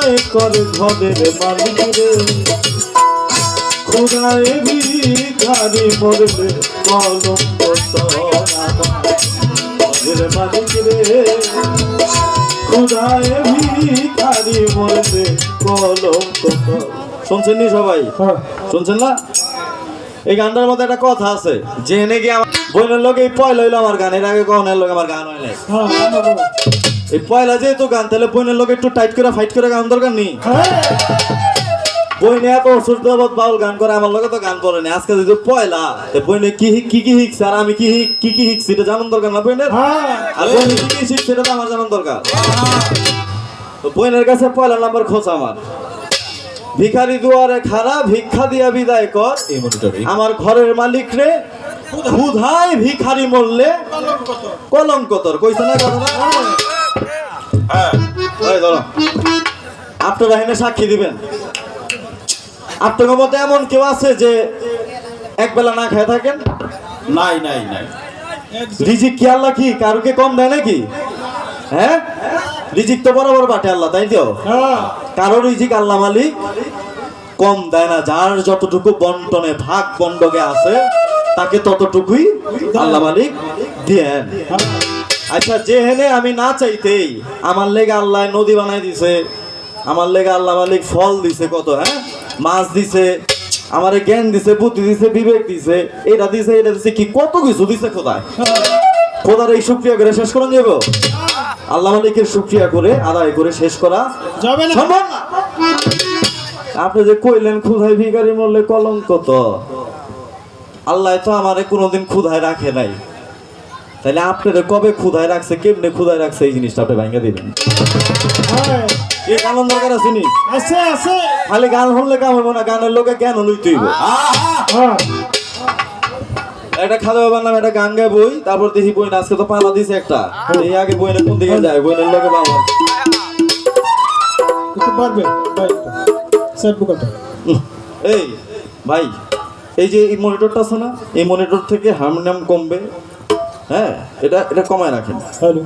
খোদায় কর ঘরের মালিক রে খোদায় ভিখারি তোর আমার ঘরের মালিক রে খোদায় ভিখারি কলঙ্ক শুনছেন নি সবাই? হ্যাঁ। শুনছেন না? এই গানটার মধ্যে একটা কথা আছে যে এনে গিয়ে আমার বোনের লোক এই পয়লা হইল আমার গান এর আগে কখনের লোক আমার গান হয় নাই। হ্যাঁ। এই পয়লা যেহেতু গান তাহলে বোনের লোক একটু টাইট করে ফাইট করে গান দরকার নেই? হ্যাঁ। বইনে এত অসুস্থবাদ বাউল গান করে আমার লগে তো গান করে না আজকে যদি পয়লা তো বইনে কি কি কি শিখছে আর আমি কি কি কি শিখছি এটা জানান দরকার না বইনের হ্যাঁ। আর বইনে কি কি শিখছে এটা তো আমার জানান দরকার। তো বইনের কাছে পয়লা নাম্বার খোঁজ আমার। ভিখারি দুয়ারে খারা ভিক্ষা দিয়া বিদায় কর। আমার ঘরের মালিক রে ক্ষুধায় ভিখারি মরলে কলঙ্ক তোর কইছে না ধরো আপনারা এখানে সাক্ষী দিবেন। আপনাদের মধ্যে এমন কেউ আছে যে এক বেলা না খেয়ে থাকেন? নাই নাই নাই। রিজিক কি আল্লাহ কি? কারুকে কম দেয় নাকি? হ্যাঁ? রিজিক তো বরাবর বাটে আল্লাহ তাই তো? হ্যাঁ। কারও রিজিক আল্লাহ মালিক কম দেয় না। যার যতটুকু বন্টনে ভাগ বন্ডকে আছে তাকে ততটুকুই আল্লাহ মালিক দেন আচ্ছা যে হেনে আমি না চাইতেই আমার লেগে আল্লাহ নদী বানাই দিছে আমার লেগে আল্লাহ মালিক ফল দিছে কত হ্যাঁ? মাছ দিছে আমার জ্ঞান দিছে বুদ্ধি দিছে বিবেক দিছে এটা দিছে এটা দিছে কি কত কিছু দিছে খোদায়? খোদার এই শুক্রিয়া করে শেষ করা যাব? আল্লাহ মালিকের শুক্রিয়া করে আদায় করে শেষ করা যাবে না। সম্ভব না? আপনি যে কইলেন ক্ষুধায় ভিখারি মরলে কলঙ্ক তো। আল্লাহ তো আমারে কোনোদিন ক্ষুধায় রাখে নাই। তাহলে আপনারা কবে ক্ষুধায় রাখছে কেমনে ক্ষুধায় রাখছে এই জিনিসটা আপনি ভাঙ্গা দিবেন? এই গান দরকার আছে নি আছে আছে। খালি গান শুনলে কাম হইব না গানের লোকে হ্যাঁ একটা বাবার নামে একটা গান গায় বই তারপর দেখি বই আজকে তো পালা দিছে একটা। এই আগে বইনের কোন দিকে যায়? বইনের লোকে বাবা। একটু পারবে এই ভাই। এই যে এই মনিটরটা আছে না এই মনিটর থেকে হারমোনিয়াম কমবে। হ্যাঁ এটা এটা কমায় রাখেন। হ্যালো।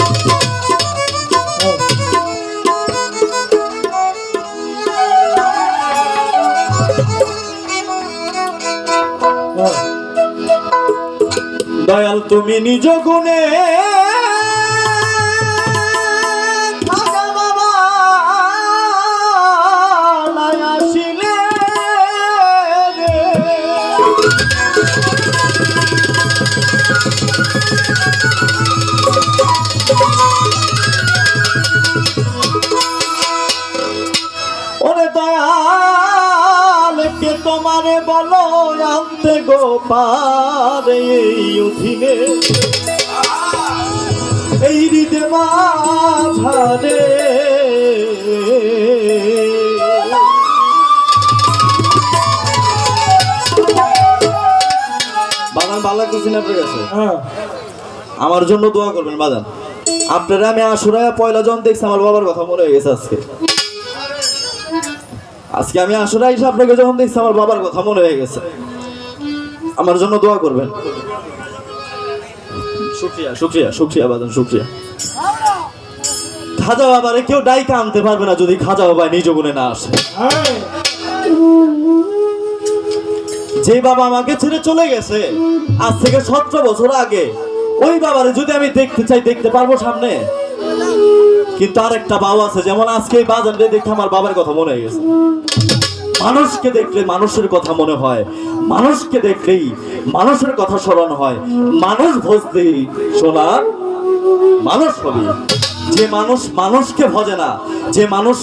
দয়াল তুমি নিজ গুণে। তোমারে বলো আনতে গো পারে এই অধীনে। এই হৃদে মাঝারে বাগান ভালো লাগতেছি না আপনার কাছে? হ্যাঁ। আমার জন্য দোয়া করবেন বাজান আপনারা আমি আসুরায় পয়লা জন দেখছি আমার বাবার কথা মনে হয়ে গেছে আজকে। আজকে আমি আসুরা এসে আপনাকে যখন দেখছি আমার বাবার কথা মনে হয়ে গেছে। আমার জন্য দোয়া করবেন। শুক্রিয়া খাজা বাবারে কেউ ডাইকা আনতে পারবে না যদি খাজা বাবা নিজ গুণে না আসে। যে বাবা আমাকে ছেড়ে চলে গেছে, আজ থেকে সতেরো বছর আগে, ওই বাবারে যদি আমি দেখতে চাই, দেখতে পারব সামনে। কিন্তু আরেকটা বাবা আছে, যেমন আজকে এই বাজারে দেখে আমার বাবার কথা মনে হয়ে গেছে। মানুষকে দেখলে মানুষের কথা মনে হয়। মানুষকে দেখলেই মানুষের কথা স্মরণ হয়। মানুষ ভজতেই শোনার মানুষ হবে। যে মানুষ মানুষকে ভজে না, যে মানুষ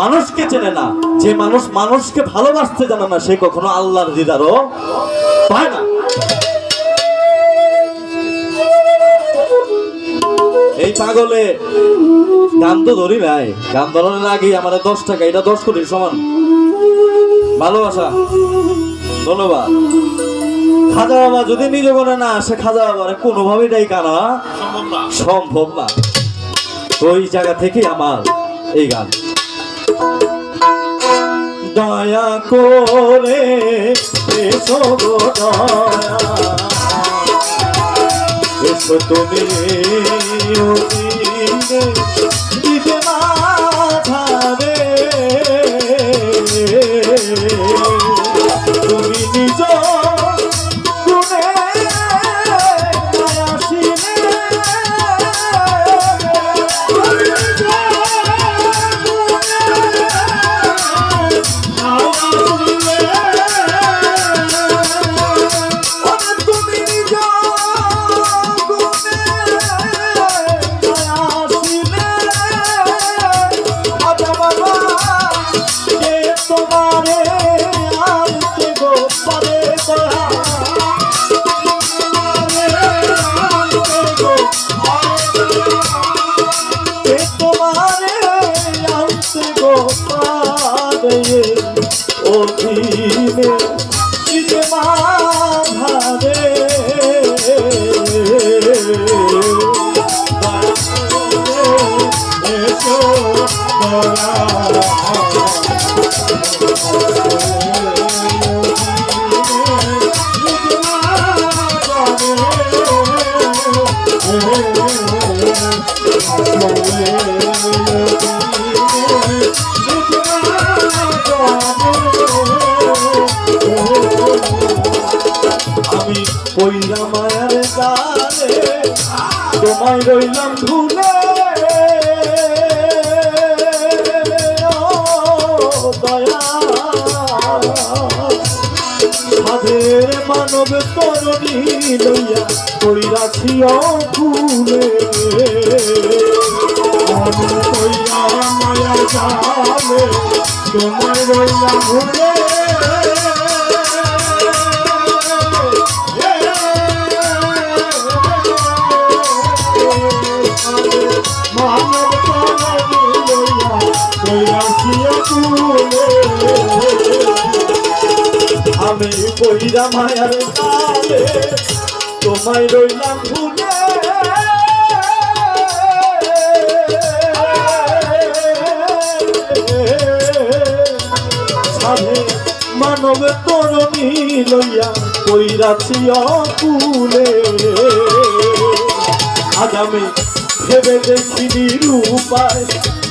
মানুষকে চেনে না, যে মানুষ মানুষকে ভালোবাসতে জানে না, সে কখনো আল্লাহর দিদারও পায় না। এই পাগলে গান তো ধরি নাই। গান ধরানোর আগে আমার দশ টাকা, এটা দশ কোটির সমান। ভালোবাসা ধন্যবাদ। খাজা বাবা যদি নিজ করে না আসে খাজা বাবার কোনোভাবেই ডাই কানা সম্ভব না। ওই জায়গা থেকে আমার এই গান। দয়া করে এসো গো দয়া। এসো তুমি পইরা মায়ার জালে তোমায় রইলাম ভুলে সাধের মানব তরণী লইয়া কইরাছি ফুলে। আমি কইরা মায়া জালে, তোমায় রইলাম ভুলে আমি কইরা মায়ার কালে তোমায় রইলাম ভুলে। মানব তরণী লইয়া কইরাছি অকুলে। আজ আমি ভেবে দেখিনি রূপায়।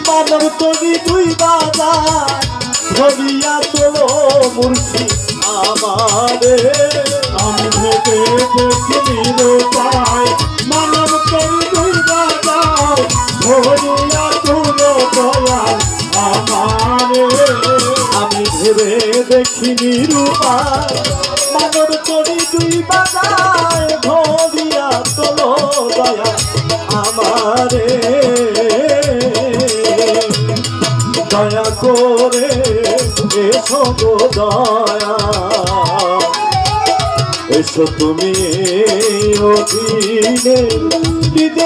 মানব তরি দুই বাজার, ধরিয়া তোলো মূর্তি আমারে। আমি ভেবে দেখিনি রূপায়। মানব তরি দুই বাজার, ধরিয়া তোলো দয়াল আমারে। আমি ভেবে দেখিনি রূপায়। মানব তরি দুই বাজার আমারে দয়া করে এসো গো দয়া। এসো তুমি অধীনে দিতে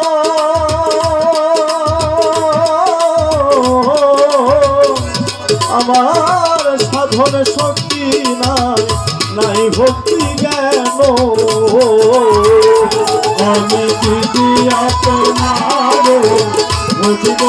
আমার সাধন শক্তি নাই নাই ভক্তি জ্ঞান আমি দিয়া তোমার বুঝব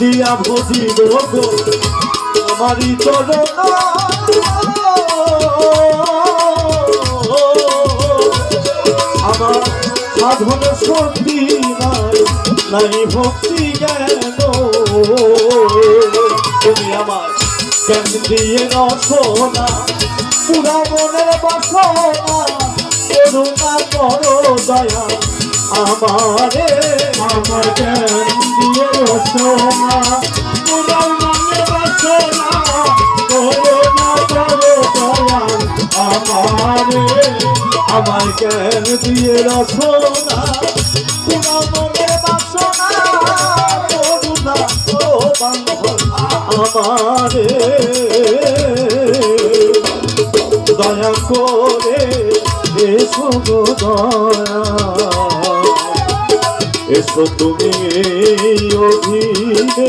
দিয়া ভজি গো আমারই চরণ। আমার সাধন শক্তি নাই নাই ভক্তি জ্ঞান। তুমি আমার জ্ঞান দিয়ে রসনা পুরা মনের বাসনা। করো দয়া। আমারে জ্ঞান দিয়ে দয়া আমারে জ্ঞান দিয়ে রসনা পুরা মনের বাসনা করো বান্ধব আমারে দয়া করে এসো দয়া এসো তুমি অধীনে।